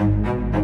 Thank you.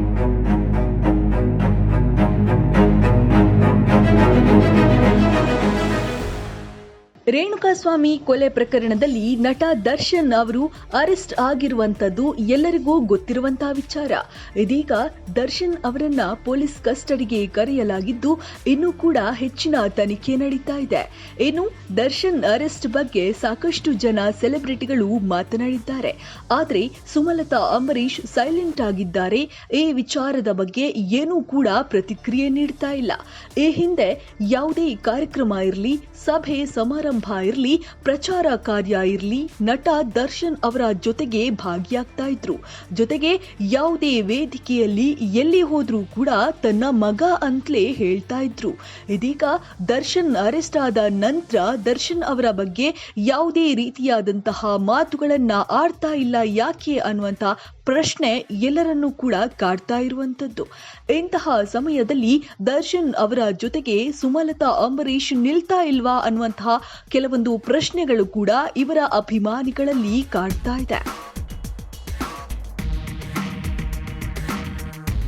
Renukaswamy ಕೊಲೆ ಪ್ರಕರಣದಲ್ಲಿ ನಟ ದರ್ಶನ್ ಅವರು ಅರೆಸ್ಟ್ ಆಗಿರುವಂತದ್ದು ಎಲ್ಲರಿಗೂ ಗೊತ್ತಿರುವಂತಹ ವಿಚಾರ. ಇದೀಗ ದರ್ಶನ್ ಅವರನ್ನ ಪೊಲೀಸ್ ಕಸ್ಟಡಿಗೆ ಕರೆಯಲಾಗಿದ್ದು, ಇನ್ನೂ ಕೂಡ ಹೆಚ್ಚಿನ ತನಿಖೆ ನಡೀತಾ ಇದೆ. ಇನ್ನು ದರ್ಶನ್ ಅರೆಸ್ಟ್ ಬಗ್ಗೆ ಸಾಕಷ್ಟು ಜನ ಸೆಲೆಬ್ರಿಟಿಗಳು ಮಾತನಾಡಿದ್ದಾರೆ. ಆದರೆ ಸುಮಲತಾ ಅಂಬರೀಶ್ ಸೈಲೆಂಟ್ ಆಗಿದ್ದಾರೆ. ಈ ವಿಚಾರದ ಬಗ್ಗೆ ಏನೂ ಕೂಡ ಪ್ರತಿಕ್ರಿಯೆ ನೀಡ್ತಾ ಇಲ್ಲ. ಈ ಹಿಂದೆ ಯಾವುದೇ ಕಾರ್ಯಕ್ರಮ ಇರಲಿ, ಸಭೆ, ಸಮಾರಂಭ ಇರಲಿ, ಪ್ರಚಾರ ಕಾರ್ಯ ಇರಲಿ, ನಟ ದರ್ಶನ್ ಅವರ ಜೊತೆಗೆ ಭಾಗಿಯಾಗ್ತಾ ಇದ್ರು. ಜೊತೆಗೆ ಯಾವುದೇ ವೇದಿಕೆಯಲ್ಲಿ ಎಲ್ಲಿ ಹೋದ್ರೂ ಕೂಡ ತನ್ನ ಮಗ ಅಂತಲೇ ಹೇಳ್ತಾ ಇದ್ರು. ಇದೀಗ ದರ್ಶನ್ ಅರೆಸ್ಟ್ ಆದ ನಂತರ ದರ್ಶನ್ ಅವರ ಬಗ್ಗೆ ಯಾವುದೇ ರೀತಿಯಾದಂತಹ ಮಾತುಗಳನ್ನ ಆಡ್ತಾ ಇಲ್ಲ, ಯಾಕೆ ಅನ್ನುವಂತ ಪ್ರಶ್ನೆ ಎಲ್ಲರನ್ನೂ ಕೂಡ ಕಾಡ್ತಾ ಇರುವಂತದ್ದು ಇಂತಹ ಸಮಯದಲ್ಲಿ ದರ್ಶನ್ ಅವರ ಜೊತೆಗೆ ಸುಮಲತಾ ಅಂಬರೀಶ್ ನಿಲ್ತಾ ಇಲ್ವಾ ಅನ್ನುವಂತಹ ಕೆಲವೊಂದು ಪ್ರಶ್ನೆಗಳು ಕೂಡ ಇವರ ಅಭಿಮಾನಿಗಳಲ್ಲಿ ಕಾಡ್ತಾ ಇದೆ.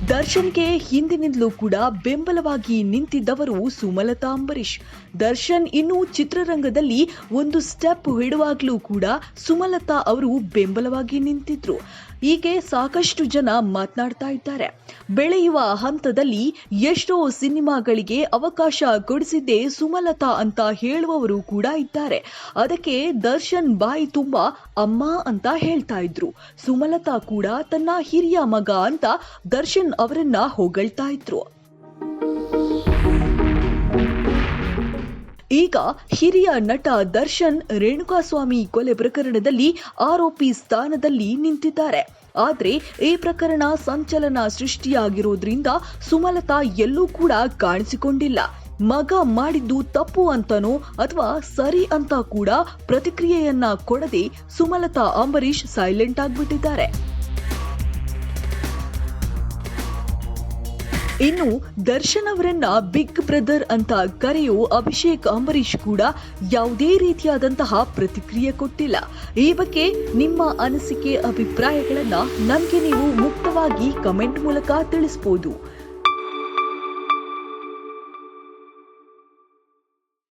ದರ್ಶನ್ಗೆ ಹಿಂದಿನಿಂದಲೂ ಕೂಡ ಬೆಂಬಲವಾಗಿ ನಿಂತಿದ್ದವರು ಸುಮಲತಾ ಅಂಬರೀಶ್ ದರ್ಶನ್ ಇನ್ನು ಚಿತ್ರರಂಗದಲ್ಲಿ ಒಂದು ಸ್ಟೆಪ್ ಹಿಡುವಾಗ್ಲೂ ಕೂಡ ಸುಮಲತಾ ಅವರು ಬೆಂಬಲವಾಗಿ ನಿಂತಿದ್ರು. ಹೀಗೆ ಸಾಕಷ್ಟು ಜನ ಮಾತನಾಡ್ತಾ ಇದ್ದಾರೆ. ಬೆಳೆಯುವ ಹಂತದಲ್ಲಿ ಎಷ್ಟೋ ಸಿನಿಮಾಗಳಿಗೆ ಅವಕಾಶ ಕೊಡಿಸಿದ್ದೇ ಸುಮಲತಾ ಅಂತ ಹೇಳುವವರು ಕೂಡ ಇದ್ದಾರೆ. ಅದಕ್ಕೆ ದರ್ಶನ್ ಬಾಯಿ ತುಂಬ ಅಮ್ಮ ಅಂತ ಹೇಳ್ತಾ ಇದ್ರು. ಸುಮಲತಾ ಕೂಡ ತನ್ನ ಹಿರಿಯ ಮಗ ಅಂತ ದರ್ಶನ್ ಅವರನ್ನ ಹೊಗಳ್ತಾ ಇದ್ರು. ಈಗ ಹಿರಿಯ ನಟ ದರ್ಶನ್ ರೇಣುಕಾಸ್ವಾಮಿ ಕೊಲೆ ಪ್ರಕರಣದಲ್ಲಿ ಆರೋಪಿ ಸ್ಥಾನದಲ್ಲಿ ನಿಂತಿದ್ದಾರೆ. ಆದರೆ ಈ ಪ್ರಕರಣ ಸಂಚಲನ ಸೃಷ್ಟಿಯಾಗಿರೋದ್ರಿಂದ ಸುಮಲತಾ ಎಲ್ಲೂ ಕೂಡ ಕಾಣಿಸಿಕೊಂಡಿಲ್ಲ. ಮಗ ಮಾಡಿದ್ದು ತಪ್ಪು ಅಂತನೋ ಅಥವಾ ಸರಿ ಅಂತ ಕೂಡ ಪ್ರತಿಕ್ರಿಯೆಯನ್ನ ಕೊಡದೆ ಸುಮಲತಾ ಅಂಬರೀಶ್ ಸೈಲೆಂಟ್ ಆಗ್ಬಿಟ್ಟಿದ್ದಾರೆ. ಇನ್ನು ದರ್ಶನ್ ಅವರನ್ನ ಬಿಗ್ ಬ್ರದರ್ ಅಂತ ಕರೆಯೋ ಅಭಿಷೇಕ್ ಅಂಬರೀಶ್ ಕೂಡ ಯಾವುದೇ ರೀತಿಯಾದಂತಹ ಪ್ರತಿಕ್ರಿಯೆ ಕೊಟ್ಟಿಲ್ಲ. ಈ ಬಗ್ಗೆ ನಿಮ್ಮ ಅನಿಸಿಕೆ, ಅಭಿಪ್ರಾಯಗಳನ್ನ ನಮಗೆ ನೀವು ಮುಕ್ತವಾಗಿ ಕಮೆಂಟ್ ಮೂಲಕ ತಿಳಿಸಬಹುದು